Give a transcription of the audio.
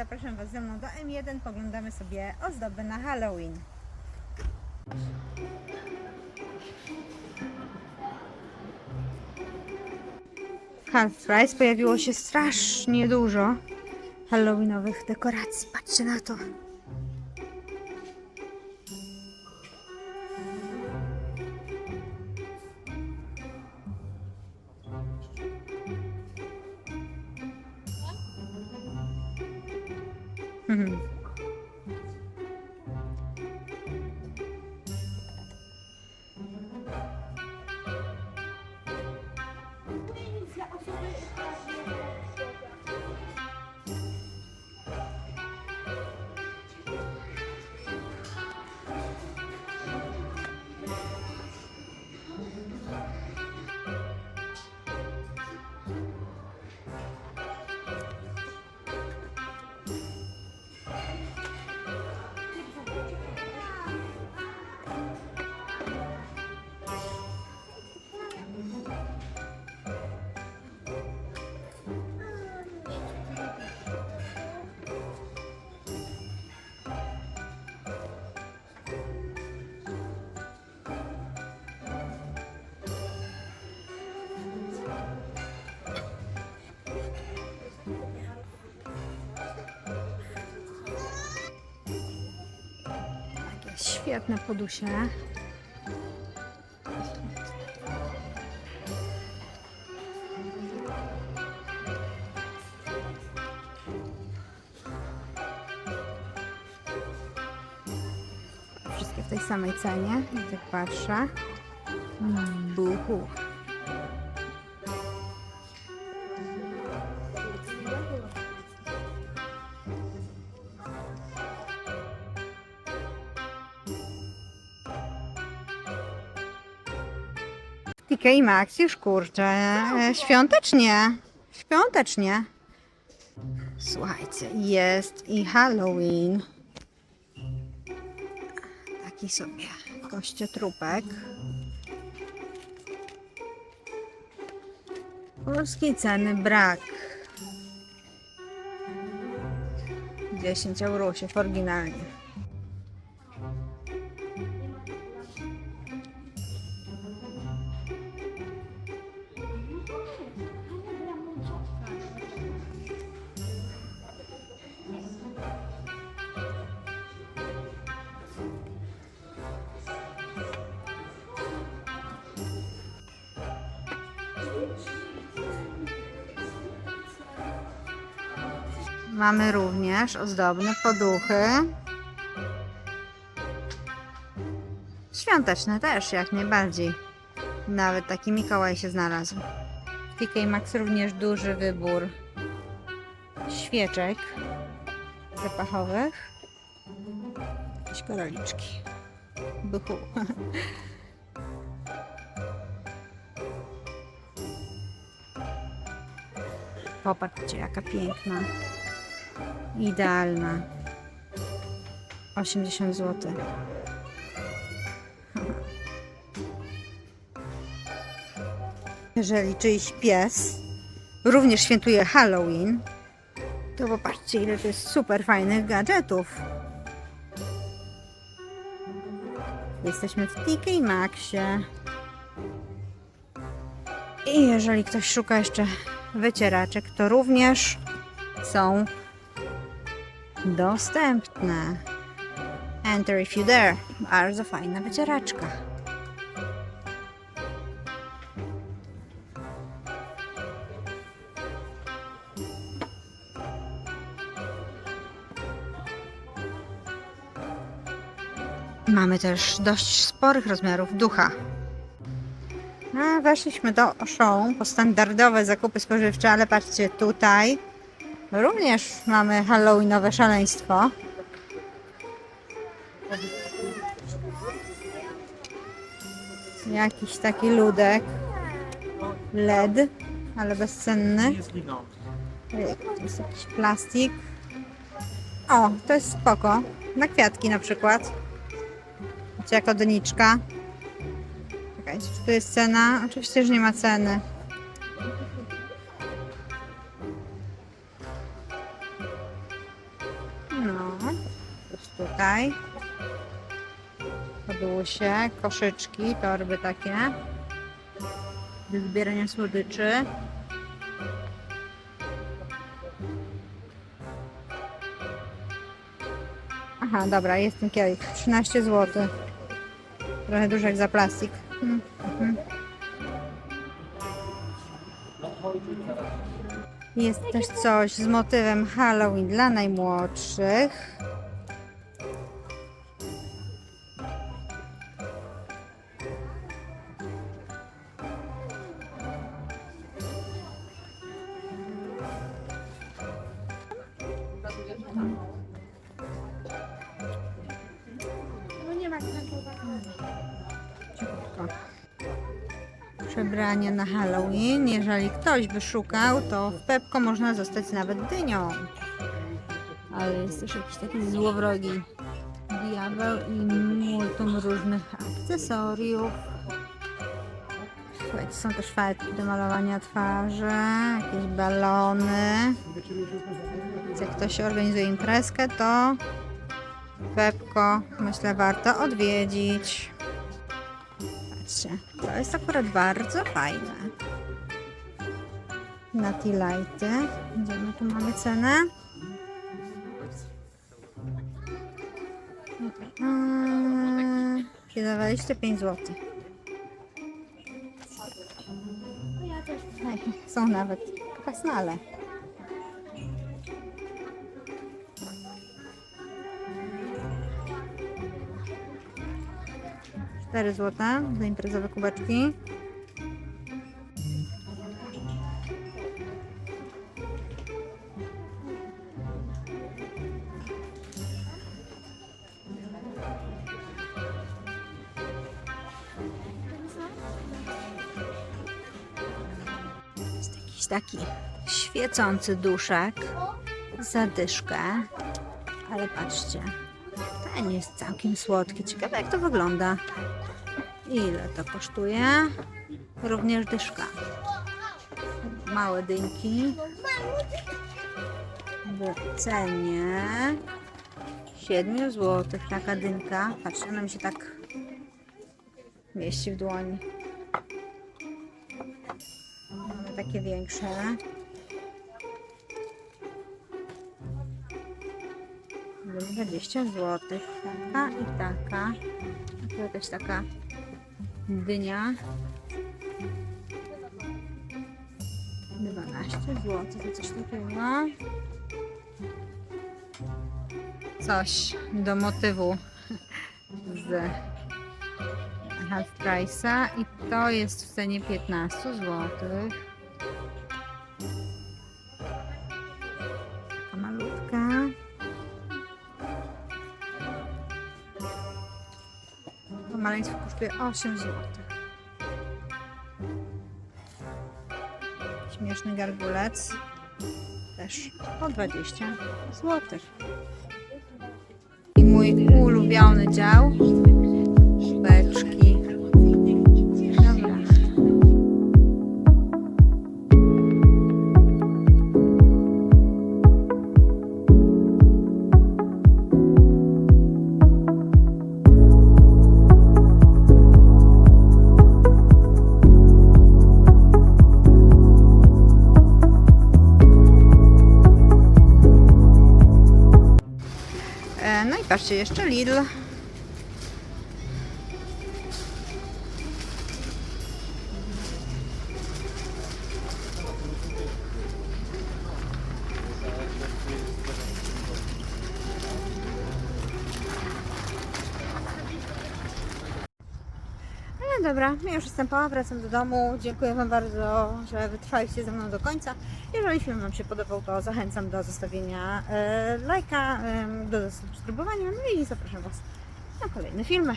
zapraszam Was ze mną do M1. Poglądamy sobie ozdoby na Halloween. Half Price pojawiło się strasznie dużo halloweenowych dekoracji. Patrzcie na to. 哼哼。Świetne podusie. Wszystkie w tej samej cenie, jak tak patrzę. Buhu. TK Maxx już kurczę, e, świątecznie, świątecznie. Słuchajcie, jest i Halloween. Taki sobie kościotrupek. Polskiej ceny brak. 10 eurosiów oryginalnie. Mamy również ozdobne poduchy. Świąteczne też, jak najbardziej. Nawet taki Mikołaj się znalazł. W TK Maxx również duży wybór świeczek zapachowych. Jakieś koraliczki. Bychu. Popatrzcie, jaka piękna. Idealna. 80 zł. Jeżeli czyjś pies również świętuje Halloween, to popatrzcie, ile to jest super fajnych gadżetów. Jesteśmy w TK Maxie. I jeżeli ktoś szuka jeszcze wycieraczek, to również są dostępne. Enter if you dare. Bardzo fajna wycieraczka. Mamy też dość sporych rozmiarów ducha. Weszliśmy do Auchan po standardowe zakupy spożywcze, ale patrzcie tutaj. Również mamy halloweenowe szaleństwo. Jakiś taki ludek. LED, ale bezcenny. To jest jakiś plastik. O, to jest spoko. Na kwiatki na przykład. Czy jako doniczka. Czekajcie, czy jest cena? Oczywiście, że nie ma ceny. tutaj. Podusie, koszyczki, torby takie. Do zbierania słodyczy. Aha, dobra, jest ten kielich. 13 zł. Trochę duży jak za plastik. Mm, mhm. Jest też coś z motywem Halloween dla najmłodszych. Cichutko. Przebranie na Halloween. Jeżeli ktoś by szukał, to w Pepko można zostać nawet dynią. Ale jest też jakiś taki złowrogi diabeł i multum różnych akcesoriów. Słuchajcie, są też fajki do malowania twarzy, jakieś balony. Więc jak ktoś organizuje imprezkę, to Pepko myślę warto odwiedzić. Patrzcie, to jest akurat bardzo fajne. Na tea lighty. Gdzie my tu mamy cenę? Mm, 25 zł. Są nawet kasnale. Cztery złote za imprezowe kubeczki. Jest taki świecący duszek. Zadyszkę. Ale patrzcie, ten jest całkiem słodki. Ciekawe jak to wygląda. Ile to kosztuje? Również dyszka. Małe dynki. W cenie 7 zł. Taka dynka. Patrzcie, ona mi się tak mieści w dłoni. Takie większe. 20 zł. Taka i taka. Tu jakaś taka dynia. 12 zł. To coś takiego. Coś do motywu z half price'a i to jest w cenie 15 zł. Kosztuje 8 zł. Śmieszny gargulec. Też po 20 zł. I mój ulubiony dział. E, No patrzcie, jeszcze Lidl. Dobra, ja już jestem po, wracam do domu. Dziękuję Wam bardzo, że wytrwaliście ze mną do końca. Jeżeli film Wam się podobał, to zachęcam do zostawienia e, lajka, do subskrybowania, no i zapraszam Was na kolejne filmy.